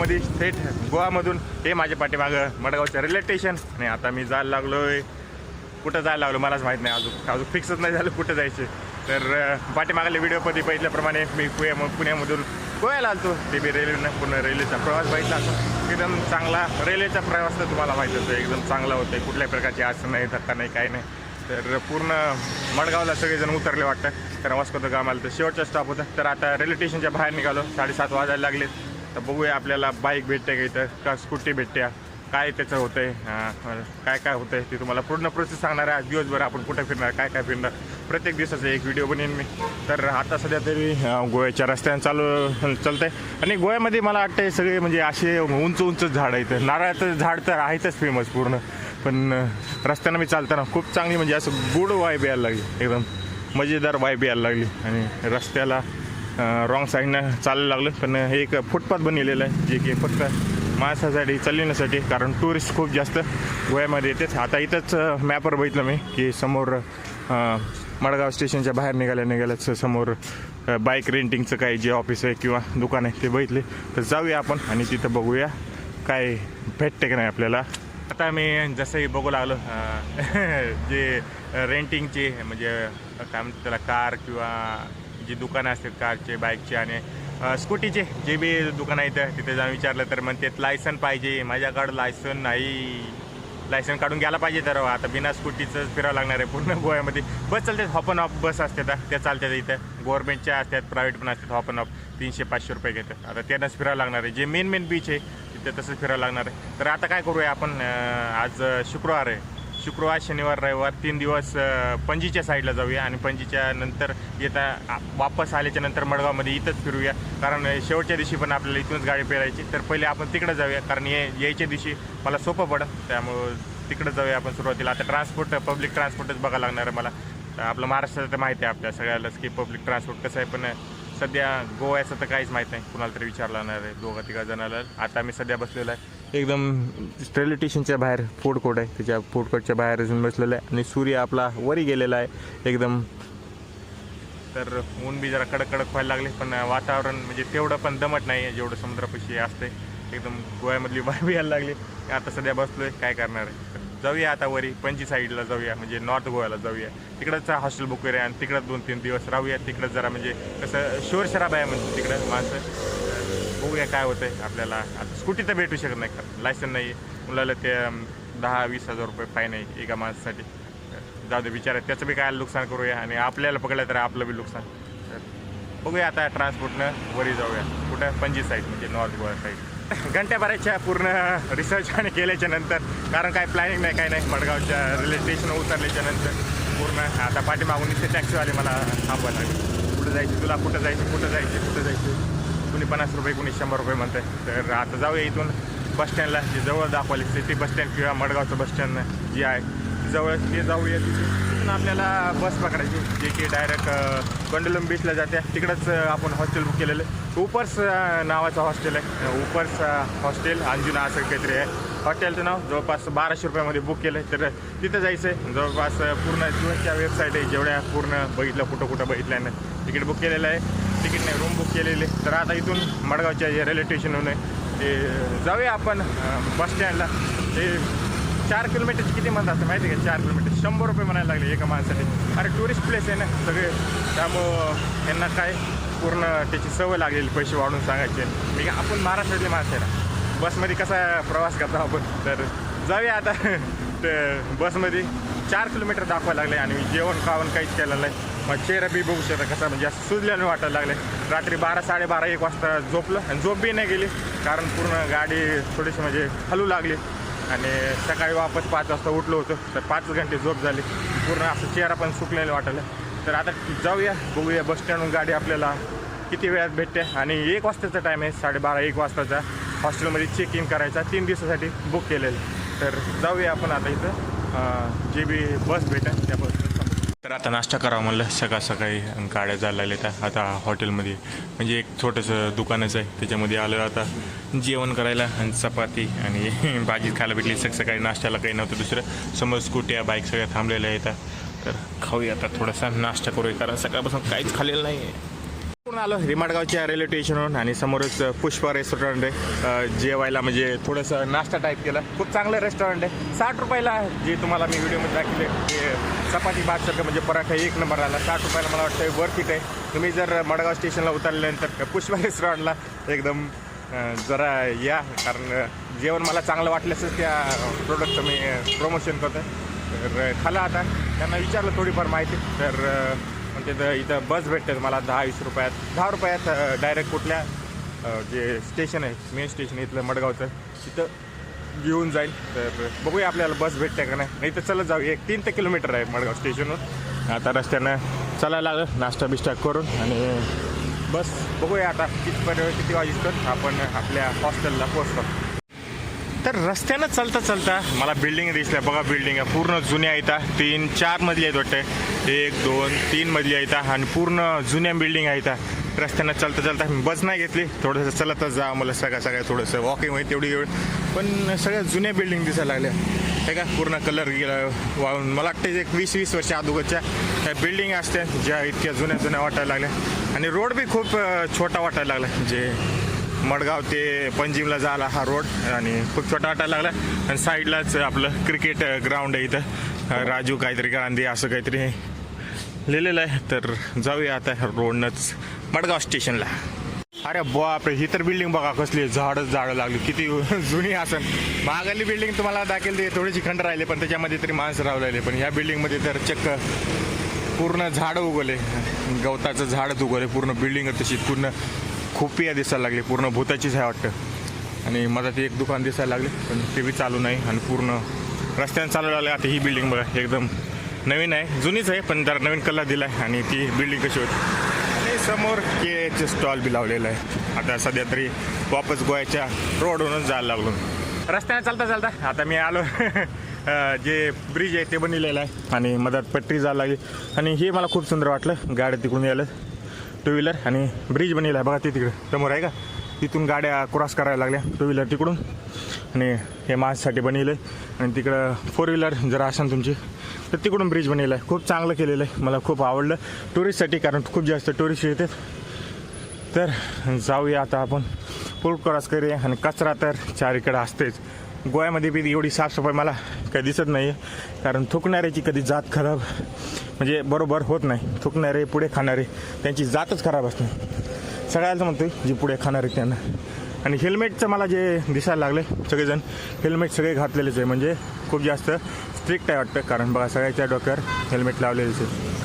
व्हिडिओमध्ये थेट गोवामधून हे माझ्या पाठीमागं मडगावचं रेल्वे स्टेशन. आणि आता मी जायला लागलोय. कुठं जायला लागलो मलाच माहीत नाही. अजून अजून फिक्सच नाही झालं कुठं जायचं. तर अं, पाठीमागल्या व्हिडिओमध्ये बघितल्याप्रमाणे मी पुण्या पुण्यामधून गोव्याला आलतो. ते बी रेल्वेनं पूर्ण रेल्वेचा प्रवास बघितला असतो एकदम चांगला रेल्वेचा प्रवास तर तुम्हाला माहीत होतं एकदम चांगला होतं कुठल्याही प्रकारची अडचण नाही धक्का नाही काही नाही. तर पूर्ण मडगावला सगळेजण उतरले वाटतं. कारण वास्को गाम आलं तर शेवटचा स्टॉप होता. तर आता रेल्वे स्टेशनच्या बाहेर निघालो. साडेसात वाजायला लागले तर बघूया आपल्याला बाईक भेटते का इथं? का स्कूटी भेटते? काय त्याचं होतंय? आहे काय काय होतंय ते तुम्हाला पूर्ण प्रोसेस सांगणार आहे. आज दिवसभर आपण कुठं फिरणार काय काय फिरणार? प्रत्येक दिवसाचा एक व्हिडिओ बनेन मी. तर आता सध्या तरी गोव्याच्या रस्त्याने चालू चालतंय. आणि गोव्यामध्ये मला वाटतंय सगळे म्हणजे असे उंच उंच झाड आहेत. नारळाचं झाड तर आहेतच फेमस पूर्ण. पण रस्त्यानं मी चालताना खूप चांगली म्हणजे असं गुड वाईब यायला लागली. एकदम मजेदार वाईब यायला लागली. आणि रस्त्याला रॉंग साईडनं चालायला लागलं. पण हे एक फुटपाथ बनलेलं आहे जे की फक्त माणसासाठी चालण्यासाठी कारण टुरिस्ट खूप जास्त गोव्यामध्ये येतेच आता इथंच मॅपवर बघितलं मी की समोर मडगाव स्टेशनच्या बाहेर निघाल्या निघाल्याच समोर बाईक रेंटिंगचं काही जे ऑफिस आहे किंवा दुकान आहे ते बघितले. तर जाऊया आपण आणि तिथं बघूया काय भेटते का नाही आपल्याला. आता मी जसंही बघू लागलो जे रेंटिंगचे म्हणजे काय म्हणतात त्याला कार किंवा जी दुकानं असतात कारचे बाईकचे आणि स्कूटीचे जे बी दुकानं आहेत तिथे जाऊन विचारलं तर म्हणते लायसन पाहिजे. माझ्याकडं लायसन नाही. लायसन काढून घ्यायला पाहिजे तर आता बिना स्कूटीचं फिरावं लागणार आहे पूर्ण गोव्यामध्ये. बस चालतात हॉप अँड ऑफ बस असतात त्या चालतात इथं. गव्हर्नमेंटच्या असतात प्रायव्हेट पण असतात हॉप अँड ऑफ तीनशे पाचशे रुपये घेतात. आता त्यांनाच फिरावं लागणार आहे. जे मेन मेन बीच आहे तिथे तसंच फिरावं लागणार आहे. तर आता काय करूया आपण आज शुक्रवार आहे. शुक्रवार शनिवार रविवार तीन दिवस पणजीच्या साईडला जाऊया आणि पणजीच्या नंतर येता वापस आल्याच्यानंतर मडगावमध्ये इथंच फिरूया. कारण शेवटच्या दिवशी पण आपल्याला इथूनच गाडी पेरायची. तर पहिले आपण तिकडं जाऊया. कारण ये यायच्या दिवशी मला सोपं पडत त्यामुळं तिकडं जाऊया आपण सुरुवातीला. आता ट्रान्सपोर्ट पब्लिक ट्रान्सपोर्टच बघायला लागणार आहे मला. आपलं महाराष्ट्राचं तर माहिती आहे आपल्या सगळ्यालाच की पब्लिक ट्रान्सपोर्ट कसं आहे. पण सध्या गोव्याचं तर काहीच माहीत नाही. कुणाला तरी विचारलं लागणार आहे. दोघा तिघा जणाला. आता मी सध्या बसलेलो आहे. एकदम रेल्वे स्टेशनच्या बाहेर फूड कोर्ट आहे. त्याच्या फूड कोर्टच्या बाहेर अजून बसलेलं आहे. आणि सूर्य आपला वरी गेलेला आहे. एकदम. तर ऊन बी जरा कडक कडक व्हायला लागले पण वातावरण म्हणजे तेवढं पण दमट नाही आहे जेवढं समुद्रापाशी असते. एकदम गोव्यामधली वाईब यायला लागली. आता सध्या बसलो आहे काय करणार आहे? तर जाऊया आता वरी पणजी साईडला जाऊया म्हणजे नॉर्थ गोव्याला जाऊया. तिकडंच हॉस्टेल बुक करूया आणि तिकडं दोन तीन दिवस राहूया. तिकडं जरा म्हणजे कसं शोर शराब आहे म्हणजे तिकडं माणसं. बघूया काय होतंय आपल्याला. आता स्कूटी तर भेटू शकत नाही. कारण लायसन नाही. मुलाला ते दहा वीस हजार रुपये फाईन आहे एका माणसासाठी. जाऊ दे विचार त्याचं बी काय नुकसान करूया आणि आपल्याला पकडलं तर आपलं बी नुकसान. बघूया आता ट्रान्सपोर्टनं वरी जाऊया. कुठं? पणजी साईड म्हणजे नॉर्थ गोवा साईड घंट्याभराच्या पूर्ण रिसर्च आणि केल्याच्यानंतर कारण काय प्लॅनिंग नाही काय नाही. मडगावच्या रेल्वे स्टेशन उतरल्याच्या नंतर पूर्ण. आता पाठीमागून इथे टॅक्सीवाले मला थांबवायला लागले. कुठं जायचं? तुला कुठं जायचं? कुठं जायचं? कुठं जायचं? कुणी पन्नास रुपये कुणी शंभर रुपये म्हणते तर आता जाऊया इथून बस स्टँडला जे जवळ दाखवले सिटी बस स्टँड किंवा मडगावचं बस स्टँड जे आहे जवळ ते जाऊया तिथून आपल्याला बस पकडायची जे की डायरेक्ट कंडलम बीचला जाते. तिकडंच आपण हॉस्टेल बुक केलेलं आहे. उपर्स नावाचं हॉस्टेल आहे. उपर्स हॉस्टेल अंजुना असं काहीतरी आहे. हॉटेलचं नाव जवळपास बाराशे रुपयामध्ये बुक केलं आहे तर तिथं जायचं आहे जवळपास पूर्ण जीवनच्या वेबसाईट आहे. जेवढ्या पूर्ण बघितलं कुठं कुठं बघितल्यानं. तिकीट बुक केलेलं आहे. तिकीट नाही रूम बुक केलेली. आहे तर आता इथून मडगावच्या जे रेल्वे स्टेशनहून आहे ते जाऊया आपण बस स्टँडला ते चार किलोमीटरची किती म्हणतात माहिती आहे का? चार किलोमीटर शंभर रुपये म्हणायला लागले एका माणसासाठी. अरे टुरिस्ट प्लेस आहे ना सगळे. त्यामुळं त्यांना काय पूर्ण त्याची सवय लागलेली पैसे वाढून सांगायचे. मी का- आपण महाराष्ट्रातले माणसं आहे ना. बसमध्ये कसा प्रवास करतो आपण? तर जाऊया आता. तर बसमध्ये चार किलोमीटर दाखवायला लागले आणि जेवण खावण काहीच केलं नाही. मग चेहरा बी बघू शकता कसा म्हणजे असं सुजल्यानं वाटायला लागले. रात्री बारा साडेबारा एक वाजता झोपलं आणि झोप बी नाही गेली. कारण पूर्ण गाडी थोडीशी म्हणजे हलू लागली. आणि सकाळी वापस पाच वाजता उठलो होतो तर पाच घंटे झोप झाली. पूर्ण असं चेहरा पण सुकलेलं वाटलं तर आता जाऊया बघूया बस स्टँडहून गाडी आपल्याला किती वेळात भेटते. आणि एक वाजताचा टाईम आहे साडेबारा एक वाजताचा. हॉस्टेलमध्ये चेक इन करायचा तीन दिवसासाठी बुक केलेलं. तर जाऊया आपण आता इथं. जे बी बस भेटेल त्या बस तर आता नाश्ता करावा म्हणलं. सकाळ सकाळी गाड्या झालेल्या आहेत आता हॉटेलमध्ये. म्हणजे एक छोटंसं दुकानच आहे. त्याच्यामध्ये आलं आता. जेवण करायला आणि चपाती आणि भाजी खायला भेटली. सक सकाळी नाश्त्याला काही नव्हतं दुसरं. समोर स्कूट्या बाईक सगळ्या थांबलेल्या आहेत. तर खाऊया आता थोडासा. नाश्ता करूया कारण सकाळपासून काहीच खाल्लेलं नाही आहे पूर्ण आलो? रिमाडगावच्या रेल्वे स्टेशनवरून आणि समोरच पुष्पा रेस्टॉरंट आहे. जेवायला म्हणजे थोडंसं नाश्ता टाईप केला. खूप चांगलं रेस्टॉरंट आहे. साठ रुपयाला जे तुम्हाला मी व्हिडिओमध्ये दाखवले ते चपाती भातसारखं म्हणजे पराठा एक नंबर आला. साठ रुपयाला मला वाटतं वर्थ इट आहे. तुम्ही जर मडगाव स्टेशनला उतरल्यानंतर पुष्पा रेस्टॉरंटला एकदम जरा या. कारण जेवण मला चांगलं वाटल्यासच त्या प्रोडक्टचं मी प्रमोशन करतो तर खाला आता. त्यांना विचारलं थोडीफार माहिती. तर म्हणजे इथं इथं बस भेटते मला दहा वीस रुपयात. दहा रुपयात डायरेक्ट कुठल्या जे स्टेशन आहे मेन स्टेशन इथलं मडगावचं तिथं घेऊन जाईल. तर बघूया आपल्याला बस भेटते का नाही. नाही तर चलत जाऊ. एक तीन ते किलोमीटर आहे मडगाव स्टेशनवर आता रस्त्यानं चालायला लागलं. नाश्ता बिष्टा करून आणि बस बघूया आता कितीपर्यंत किती वाजेपर्यंत आपण आपल्या हॉस्टेलला पोहोचतो. तर रस्त्यानं चालता चालता मला बिल्डिंग दिसल्या. बघा बिल्डिंग पूर्ण जुन्या येतात तीन चार मजली आहेत वाटते. एक दोन तीन मजली आहेत आणि पूर्ण जुन्या बिल्डिंग आहेत रस्त्यानं चालता चालता बस नाही घेतली. थोडंसं चलतच जा मला सगळ्या सगळ्या थोडंसं वॉकिंग होईल तेवढी एवढं पण सगळ्या जुन्या बिल्डिंग दिसायला लागल्या. हे का पूर्ण कलर गेला वाळून. मला वाटतं एक वीस वीस वर्ष अगोदरच्या त्या बिल्डिंग असत्या ज्या इतक्या जुन्या जुन्या वाटायला लागल्या. आणि रोड बी खूप छोटा वाटायला लागला. जे मडगाव ते पणजीमला जायला हा रोड आणि खूप छोटा वाटायला लागला. आणि साईडलाच आपलं क्रिकेट ग्राउंड आहे इथं. राजू काहीतरी गांधी असं काहीतरी. लिहिलेलं आहे तर जाऊया आता रोडनंच मडगाव स्टेशनला. अरे बापरे ही तर बिल्डिंग बघा कसली झाडच झाडं लागली. किती जुनी असन. महागली बिल्डिंग तुम्हाला दाखल ते थोडीशी खंड राहिले पण त्याच्यामध्ये तरी माणसं रावलेले पण ह्या बिल्डिंगमध्ये तर चक्क पूर्ण झाडं उगवले. गवताचं झाडच उगवले. पूर्ण बिल्डिंग तशी पूर्ण खोपिया दिसायला लागली. पूर्ण भूताचीच आहे वाटतं. आणि मला ते एक दुकान दिसायला लागले पण ते बी चालू नाही. आणि पूर्ण रस्त्याने चालू लागले आता ही बिल्डिंग बघा एकदम नवीन आहे जुनीच आहे पण जरा नवीन कलर दिला आहे आणि ती बिल्डिंग कशी होती? आणि समोर केचे स्टॉल बी लावलेलं आहे. आता सध्या तरी वापस गोव्याच्या रोडवरूनच जायला लागलो रस्त्याने चालता चालता आता मी आलो. जे ब्रिज आहे ते बनलेलं आहे आणि मधात पट्टी जायला लागली. आणि हे मला खूप सुंदर वाटलं. गाड्या तिकडून यायला. टू व्हीलर आणि ब्रिज बनलेला आहे. बघा ते तिकडे. समोर आहे का? तिथून गाड्या क्रॉस करायला लागल्या. टू व्हीलर तिकडून. आणि हे माझ्यासाठी बनलेलं आहे. आणि तिकडं फोर व्हीलर जर असेल तुमची. तर तिकडून ब्रिज बनलेलं आहे. खूप चांगलं केलेलं आहे. मला खूप आवडलं. टुरिस्टसाठी कारण खूप जास्त टुरिस्ट येतात तर जाऊया आता आपण. पूल क्रॉस करूया आणि कचरा तर चारीकडे असतेच. गोव्यामध्ये बी एवढी साफसफाई मला काही दिसत नाही आहे कारण थुकणाऱ्याची कधी जात खराब म्हणजे बरोबर होत नाही. थुकणारे पुढे खाणारे त्यांची जातच खराब असते. सगळ्याला म्हणतो जी पुढे खाणारे त्यांना. आणि हेल्मेटचं मला जे दिसायला लागले सगळेजण हेल्मेट सगळे घातलेलेच आहे. म्हणजे खूप जास्त स्ट्रिक्ट आहे वाटतं कारण बघा सगळ्याच्या डोक्यावर हेल्मेट लावलेलेच आहे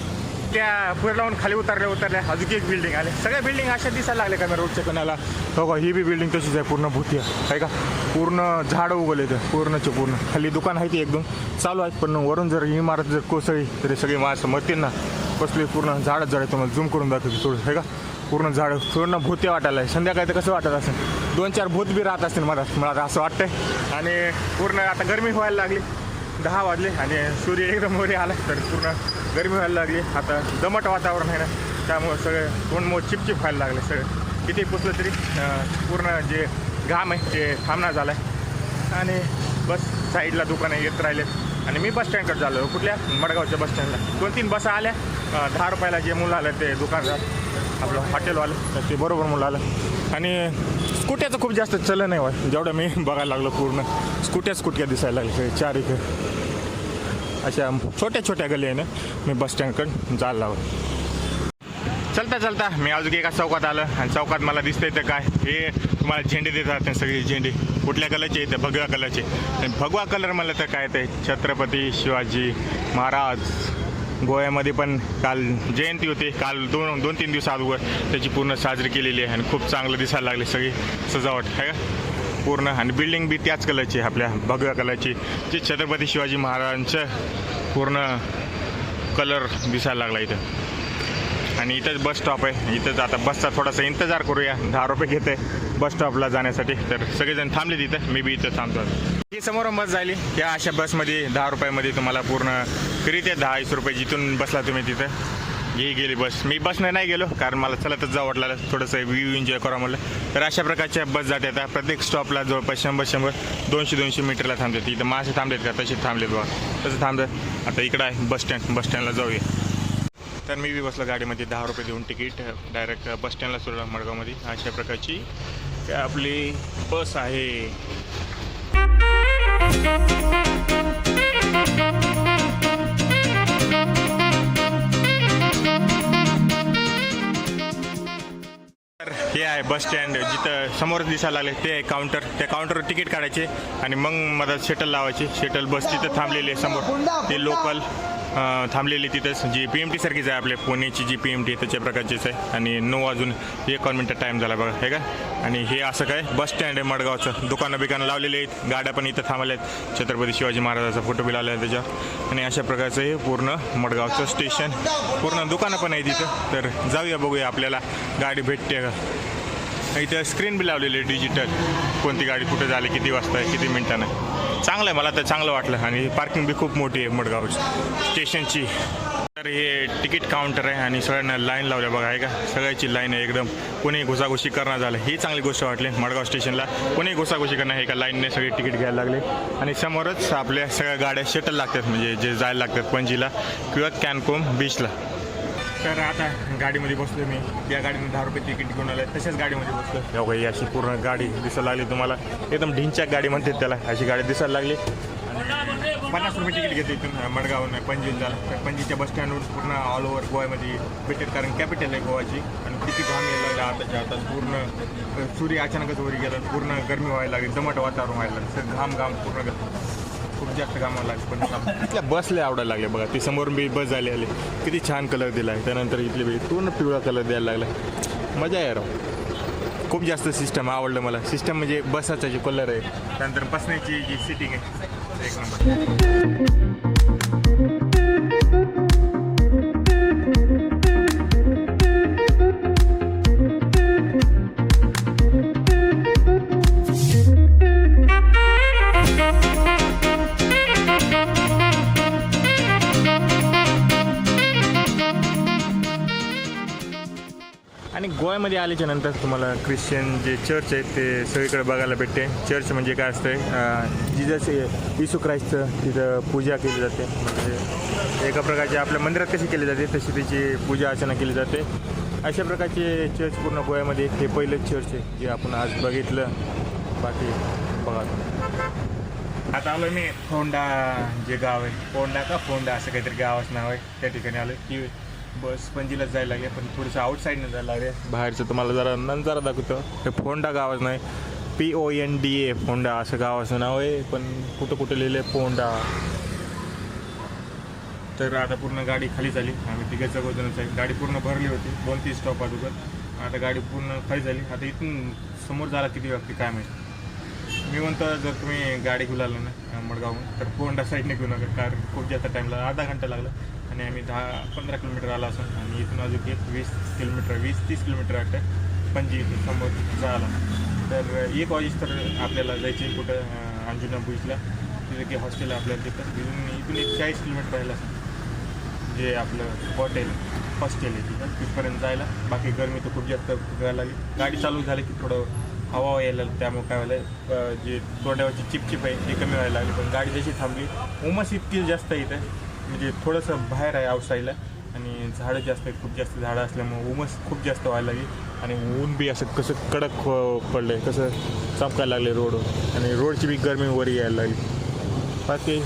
त्या पुढे लावून खाली उतरल्या उतरल्या अजून एक बिल्डिंग आले. सगळ्या बिल्डिंग अशा दिसायला लागल्या का मी रोडच्या कणाला? हो का ही बी बिल्डिंग तशीच आहे पूर्ण भूती आहे. का? पूर्ण झाडं उगवले ते पूर्णचे पूर्ण. खाली दुकान आहे ती एकदम. चालू आहेत पण वरून जर इमारत जर कोसळली तरी सगळी माणसं मरतील ना. कसली पूर्ण झाड आहे तुम्हाला झूम करून दाखवते थोडं. आहे का? पूर्ण झाडं पूर्ण भूते वाटायला आहे संध्याकाळी तर कसं वाटत असेल? दोन चार भूत बी राहत असतील मला मला असं वाटतंय. आणि पूर्ण आता गरमी व्हायला लागली. दहा वाजले आणि सूर्य एकदम वरी आला तर पूर्ण गरमी व्हायला लागली. आता दमट वातावरण आहे ना त्यामुळं सगळे तोंड मग चिपचिप व्हायला लागले सगळं. किती पुसलं तरी पूर्ण जे घाम आहे ते थांबणार झाला आहे आणि बस साईडला दुकानं येत राहिलेत. आणि मी बस स्टँडकडे झालो कुठल्या? मडगावच्या बस स्टँडला. दोन तीन बस आल्या. दहा रुपयाला जे मुलं आलं ते दुकानदार. आपलं हॉटेलवालं तर ते बरोबर मुलं आलं. आणि स्कूट्याचं खूप जास्त चलन आहे वाय जेवढं मी बघायला लागलो पूर्ण स्कूट्या स्कूट्या दिसायला लागल्या चार इकडे. अशा छोट्या छोट्या गली आहे ना मी बस स्टँडकडं जायला लागलो. चलता चलता मी अजून एका चौकात आलं आणि चौकात मला दिसतंय तर काय हे तुम्हाला झेंडे देतात सगळे झेंडे. कुठल्या कलरचे येते भगव्या कलरचे आणि भगवा कलर म्हणलं तर काय ते? छत्रपती शिवाजी महाराज. गोव्यामध्ये पण काल जयंती होती. काल दोन दोन तीन दिवस अगोदर त्याची पूर्ण साजरी केलेली आहे आणि खूप चांगलं दिसायला लागली सगळी सजावट आहे का? पूर्ण आणि बिल्डिंग बी त्याच कलरची आहे आपल्या भगव्या कलरची जे छत्रपती शिवाजी महाराजांचं पूर्ण कलर दिसायला लागला इथं. आणि इथंच बस स्टॉप आहे. इथंच आता बसचा थोडासा इंतजार करूया. दहा रुपये घेते बस स्टॉपला जाण्यासाठी. तर सगळेजण थांबले तिथं मी बी इथं थांबतो ही समोर बस झाली. त्या अशा बसमध्ये दहा रुपयामध्ये तुम्हाला पूर्ण फ्री ते दहा वीस रुपये जिथून बसला तुम्ही तिथं. ही गेली बस. मी बसनं नाही गेलो कारण मला चलतच जावं वाटलं थोडंसं व्ह्यू एन्जॉय करा म्हणलं. तर अशा प्रकारच्या बस जाते आता प्रत्येक स्टॉपला जवळपास शंभर शंभर दोनशे दोनशे मीटरला थांबतात. इथं मासे थांबलेत का? तसे थांबलेत बघा. तसं थांबतात आता इकडं आहे बस स्टँड बस स्टँडला जाऊया. तर मी बी बसलो गाडीमध्ये दहा रुपये देऊन तिकीट. डायरेक्ट बस स्टँडला सोडलं मडगावमध्ये. अशा प्रकारची आपली बस आहे. बस स्टँड जिथं समोर दिसायला लागले ते आहे काउंटर त्या काउंटरवर तिकीट काढायचे आणि मग मला शटल लावायची. शटल बस तिथं थांबलेली आहे समोर. ते लोकल थांबलेली तिथंच. जी पी एम टी सारखीच आहे आपल्या पुण्याची जी पी एम टी त्याच्या प्रकारचीच आहे. आणि नऊ वाजून एक मिनटं टाईम झाला बघा हे का? आणि हे असं काय? बस स्टँड आहे मडगावचं. दुकानं बिकानं लावलेली आहेत. गाड्या पण इथं थांबल्या आहेत. छत्रपती शिवाजी महाराजाचा फोटो बी लावला आहे त्याच्यावर. आणि अशा प्रकारचं हे पूर्ण मडगावचं स्टेशन पूर्ण दुकानं पण आहे तिथं. तर जाऊया बघूया आपल्याला. गाडी भेटते का? इथं स्क्रीन बी लावलेली आहे डिजिटल कोणती गाडी कुठे झाली किती वाजता आहे किती मिनिटानं. चांगलं आहे मला तर चांगलं वाटलं. आणि पार्किंग बी खूप मोठी आहे मडगावची. स्टेशनची तर हे तिकीट काउंटर आहे आणि सगळ्यांना लाईन लावल्या बघा आहे का? सगळ्याची लाईन आहे एकदम. कोणी घुसाघुशी करणं झालं. ही चांगली गोष्ट वाटली मडगाव स्टेशनला कोणी घुसाघुशी हे एका लाईनने सगळे तिकीट घ्यायला लागले. आणि समोरच आपल्या सगळ्या गाड्या शटल लागतात म्हणजे जे जायला लागतात पणजीला किंवा कॅनकोम बीचला तर आता गाडीमध्ये बसलो मी. या गाडीने दहा रुपये तिकीट घेऊन आलं तशाच गाडीमध्ये बसलो हो ही अशी पूर्ण गाडी दिसायला लागली तुम्हाला. एकदम ढिंच्याक गाडी म्हणतात त्याला. अशी गाडी दिसायला लागली. पन्नास रुपये तिकीट घेते इथून मडगावून पणजीला. तर पणजीच्या बस स्टँडवर पूर्ण ऑल ओव्हर गोव्यामध्ये भेटेल कारण कॅपिटल आहे गोवाची. आणि किती घाम यायला लागला आताच्या आता पूर्ण सूर्य अचानकच वर गेला. पूर्ण गरमी व्हायला लागली. दमट वातावरण व्हायला लागलं. सगळं घाम घाम पूर्ण खूप जास्त कामाला लागले पण इथल्या बसला आवडायला लागले बघा ती समोर बी बस झाली आली. किती छान कलर दिला आहे त्यानंतर इथली बी पूर्ण पिवळा कलर द्यायला लागला. मजा आहे राव. खूप जास्त सिस्टम आवडलं मला. सिस्टम म्हणजे बसाचा जे कलर आहे. त्यानंतर बसण्याची जी सिटिंग आहे एक नंबर गोव्यामध्ये आल्याच्यानंतर तुम्हाला ख्रिश्चन जे चर्च आहेत ते सगळीकडे बघायला भेटते. चर्च म्हणजे काय असतं जिजस इसू क्राईस्तचं तिथं पूजा केली जाते. म्हणजे एका प्रकारची आपल्या मंदिरात कशी केली जाते तशी त्याची पूजा अर्चना केली जाते. अशा प्रकारचे चर्च पूर्ण गोव्यामध्ये हे पहिलं चर्च आहे जे आपण आज बघितलं. बाकी बघा. आता आलो मी फोंडा जे गाव आहे. फोंडा का फोंडा असं काहीतरी गावाचं नाव आहे. त्या ठिकाणी आलं की बस पणजीलाच जायला लागेल पण थोडंसं आउटसाईडनं जायला लागेल. बाहेरचं तुम्हाला जरा नंतर दाखवतो. हे फोंडा गावाचं नाही P O N D A Ponda असं गावाचं नाव आहे पण कुठं कुठं लिहिलं आहे फोंडा. तर आता पूर्ण गाडी खाली झाली. आम्ही तिघे चौघजणच आहे. गाडी पूर्ण भरली होती दोन तीन स्टॉप अगोदर. आता गाडी पूर्ण खाली झाली. आता इथून समोर झाला किती वाजते काय माहिती. मी म्हणतो जर तुम्ही गाडी घेऊन आला ना मडगावहून तर फोंडा साईडने घेऊ नका कारण खूप जास्त टाईम लागला अर्धा घंटा लागला. आणि आम्ही दहा पंधरा किलोमीटर आला असून आणि इथून अजून एक वीस किलोमीटर वीस तीस किलोमीटर वाटतं पणजी इथून समोर जायला. तर एक वाजेस तर आपल्याला जायचे कुठं अंजुना बीचला तिथे की हॉस्टेल आपल्याला तिथं. तिथून इथून एक चाळीस किलोमीटर राहिला जे आपलं हॉटेल हॉस्टेल आहे तिथं. तिथपर्यंत जायला. बाकी गरमी तर खूप जास्त करायला लागली. गाडी चालू झाली की थोडं हवा यायला त्यामुळे काय व्हायला जे तोंडावरची चिपचिप आहे ते कमी व्हायला लागली. पण गाडी जशी थांबली उमस इतकी जास्त इथं. म्हणजे थोडंसं बाहेर आहे आउटसाईडला आणि झाडं जास्त आहेत खूप जास्त झाडं असल्यामुळे उमस खूप जास्त व्हायला लागली. आणि ऊन बी असं कसं कडक हो पडलं आहे कसं चमकायला लागले रोड. आणि रोडची बी गरमी वर यायला लागली. बाकी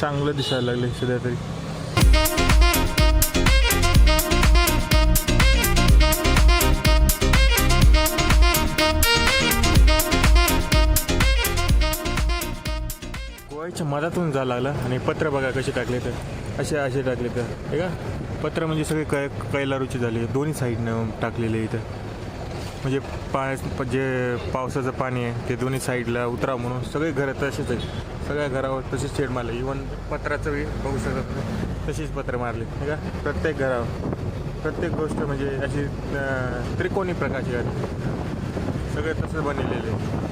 चांगलं दिसायला लागले सध्या तरी. गोव्याच्या मधातून जायला लागला आणि पत्र बघा कसे टाकले तर. असे असे टाकले तर. हे का? पत्र म्हणजे सगळे कै कैलारूची झाली. दोन्ही साईडनं टाकलेले इथं. म्हणजे पाण्या जे पावसाचं पाणी आहे ते दोन्ही साईडला उतरा म्हणून सगळे घरं तसेच आहेत. सगळ्या घरावर तसेच शेड मारले. इवन पत्राचं बी बघू शकत नाही. तशीच पत्र मारले. हे का? प्रत्येक घरावर. प्रत्येक गोष्ट म्हणजे अशी त्रिकोणी प्रकारची आहे. सगळे तसंच बनलेले आहे